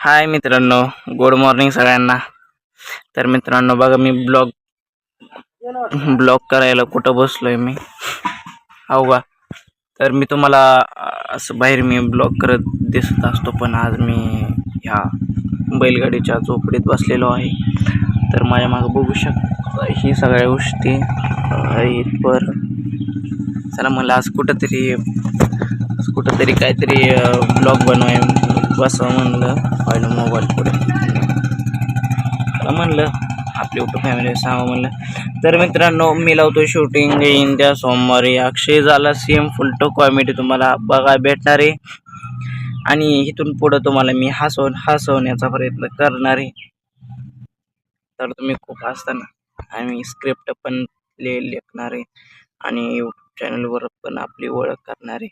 हाय मित्रांनो good morning सगळ्यांना. तर मित्रांनो बघा मी ब्लॉग ब्लॉग करायला कुठं बसलोय मी. हो का? तर मी तुम्हाला असं बाहेर मी ब्लॉग करत दिसत असतो पण आज मी ह्या बैलगाडीच्या झोपडीत बसलेलो आहे. तर माझ्या मागं बघू शकता ही सगळ्या गोष्टी आहेत पर. चला मला आज कुठंतरी कुठंतरी काहीतरी ब्लॉग बनवाय बसावं म्हणलं पहिलं मोबाईल पुढे. म्हणलं आपली कुठं फॅमिली सांगा म्हणलं. तर मित्रांनो मी लावतो शूटिंग येईन त्या सोमवारी अक्षय झाला सेम फुलटो कॉमेडी तुम्हाला बघा भेटणार आहे. आणि इथून पुढं तुम्हाला मी हसवून हसवण्याचा प्रयत्न करणार आहे. तर तुम्ही खूप हसताना आणि स्क्रिप्ट पण ले लेखणार आहे. आणि यूट्यूब चॅनलवर पण आपली ओळख करणार आहे.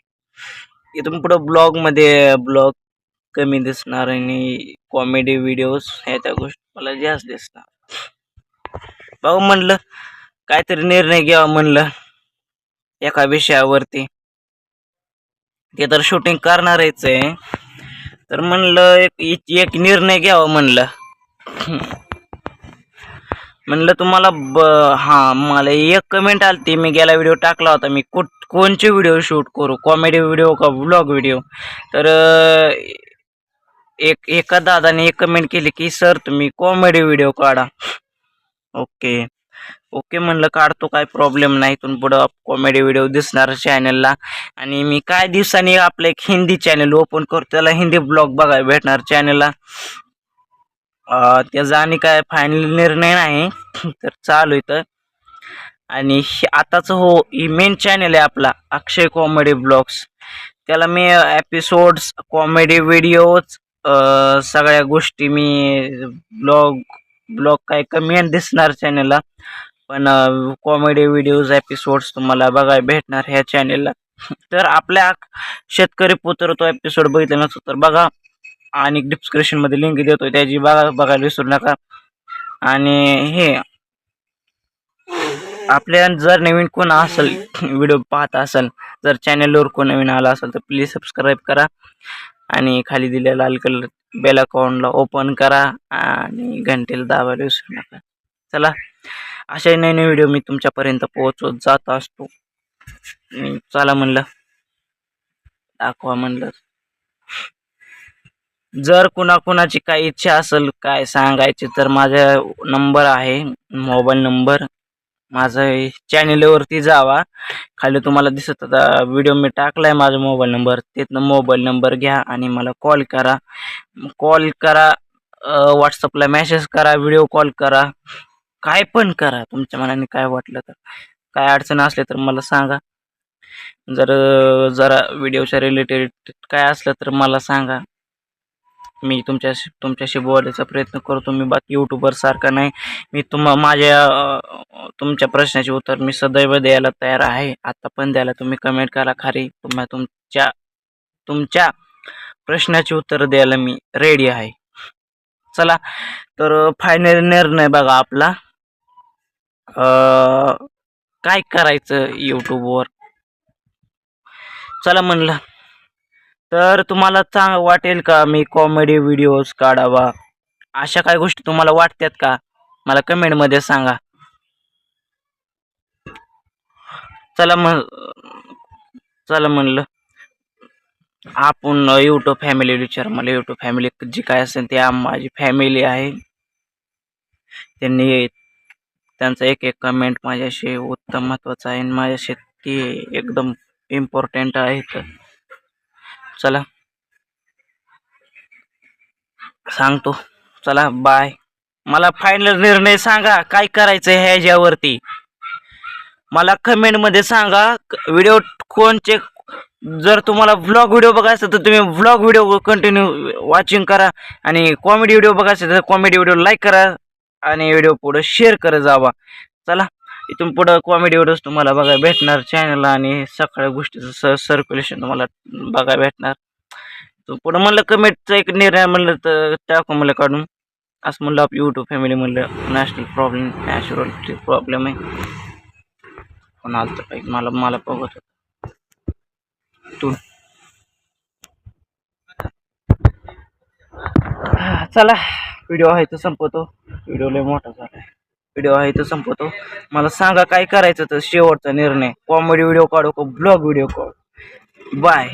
इथून पुढं ब्लॉगमध्ये ब्लॉग कमी दिसणार आणि कॉमेडी व्हिडिओज ह्या त्या गोष्टी मला जास्त दिसणार. भाऊ म्हणलं काहीतरी निर्णय घ्यावा म्हणलं एका विषयावरती. ते तर शूटिंग करणारच आहे. तर म्हणलं एक एक निर्णय घ्यावा म्हणलं. म्हणलं तुम्हाला ब हां मला एक कमेंट आली ती मी गेला व्हिडिओ टाकला होता. मी कुठ कोणचे व्हिडिओ शूट करू? कॉमेडी व्हिडिओ का व्लॉग व्हिडिओ तर एक एका दादाने एक कमेंट केली की सर तुम्ही कॉमेडी व्हिडिओ काढा. ओके. ओके म्हणलं काढतो काय प्रॉब्लेम नाही. इथून पुढं कॉमेडी व्हिडिओ दिसणार चॅनलला आणि मी काय दिवसांनी आपलं एक हिंदी चॅनल ओपन करतो त्याला हिंदी ब्लॉग बघायला भेटणार चॅनलला त्याचा आणि काय फायनल निर्णय नाही तर चालू आहे तर. आणि आताचं हो ही मेन चॅनल आहे आपला अक्षय कॉमेडी ब्लॉग्स त्याला मी एपिसोड्स कॉमेडी व्हिडिओज सगळ्या गोष्टी मी ब्लॉग ब्लॉग काय कमी आहे दिसणार चॅनलला पण कॉमेडी व्हिडिओज एपिसोड्स तुम्हाला बघायला भेटणार ह्या चॅनलला तर आपल्या शेतकरी पुत्र तो एपिसोड बघितला नसतो तर बघा. आणि डिस्क्रिप्शनमध्ये लिंक देतो त्याची बघा बघायला विसरू नका. आणि हे आपल्या जर नवीन कोण असेल व्हिडिओ पाहत असेल जर चॅनलवर कोण नवीन आला असेल तर प्लीज सबस्क्राईब करा. आणि खाली दिलेला लाल कलर बेल अकाउंटला ओपन करा आणि घंटेला दाबायला विसरू नका चला असे नवीन नवीन व्हिडिओ मी तुमच्यापर्यंत पोहोचवत जात असतो. चला म्हणलं दाखवा म्हणलं. जर कुणाकुणाची काही इच्छा असेल काय सांगायची तर माझा नंबर आहे मोबाईल नंबर माझं चॅनेलवरती जावा. खाली तुम्हाला दिसत आता व्हिडिओ मी टाकलाय माझा मोबाईल नंबर तिथनं मोबाईल नंबर घ्या आणि मला कॉल करा. कॉल करा व्हॉट्सअपला मेसेज करा व्हिडिओ कॉल करा. काय पण करा तुमच्या मनाने काय वाटलं तर. काय अडचण असली तर मला सांगा. जर जरा व्हिडिओच्या रिलेटेड काय असलं तर मला सांगा. मी तुमच्याशी तुमच्याशी बोलायचा प्रयत्न करतो. मी बाकी यूट्यूबर सारखा नाही. मी तुम माझ्या तुमच्या प्रश्नाचे उत्तर मी सदैव द्यायला तयार आहे. आता पण द्यायला तुम्ही कमेंट करा खाली. तुम्हा तुमच्या तुमच्या प्रश्नाचे उत्तर द्यायला मी रेडी आहे. चला तर फायनल निर्णय बघा आपला. काय करायचं यूट्यूबवर चला म्हणलं. तर तुम्हाला चांग वाटेल का मी कॉमेडी व्हिडिओज काढावा? अशा काही गोष्टी तुम्हाला वाटतात का? मला कमेंटमध्ये सांगा. चला म्हण चला म्हणलं आपण यूट्यूब फॅमिली विचार. मला यूट्यूब फॅमिली जी काय असेल ते माझी फॅमिली आहे. त्यांनी त्यांचा एक एक कमेंट माझ्याशी उत्तम महत्त्वाचा आहे आणि माझ्याशी ती एकदम इम्पॉर्टंट आहे तर चला. सांगतो. चला बाय मला फायनल निर्णय सांगा काय करायचं आहे ह्याच्यावरती? मला कमेंटमध्ये सांगा व्हिडिओ कोणचे जर तुम्हाला व्लॉग व्हिडिओ बघायचं तर तुम्ही व्लॉग व्हिडिओ कंटिन्यू वॉचिंग करा आणि कॉमेडी व्हिडिओ बघायचं तर कॉमेडी व्हिडिओ लाईक करा आणि व्हिडिओ पुढं शेअर करत जावा. चला. इथून पुढं कॉमेडी व्हिडिओज तुम्हाला बघायला भेटणार. चॅनलला आणि सगळ्या गोष्टीचं स सर्क्युलेशन तुम्हाला बघायला भेटणार. तर पुढं म्हणलं कमेंटचा एक निर्णय म्हणलं तर टाकू म्हणलं काढून. असं म्हणलं आप यूट्यूब फॅमिली म्हणलं नॅशनल प्रॉब्लेम नॅचरल प्रॉब्लेम आहे. पण आलं तर पाहिजे मला मला बघत तू चला व्हिडिओ आहे तो संपवतो. व्हिडिओ लय मोठा झाला व्हिडिओ आहे तो संपवतो. मला सांगा काय करायचं तर शेवटचा निर्णय? कॉमेडी व्हिडिओ काढू का? ब्लॉग व्हिडिओ काढू? बाय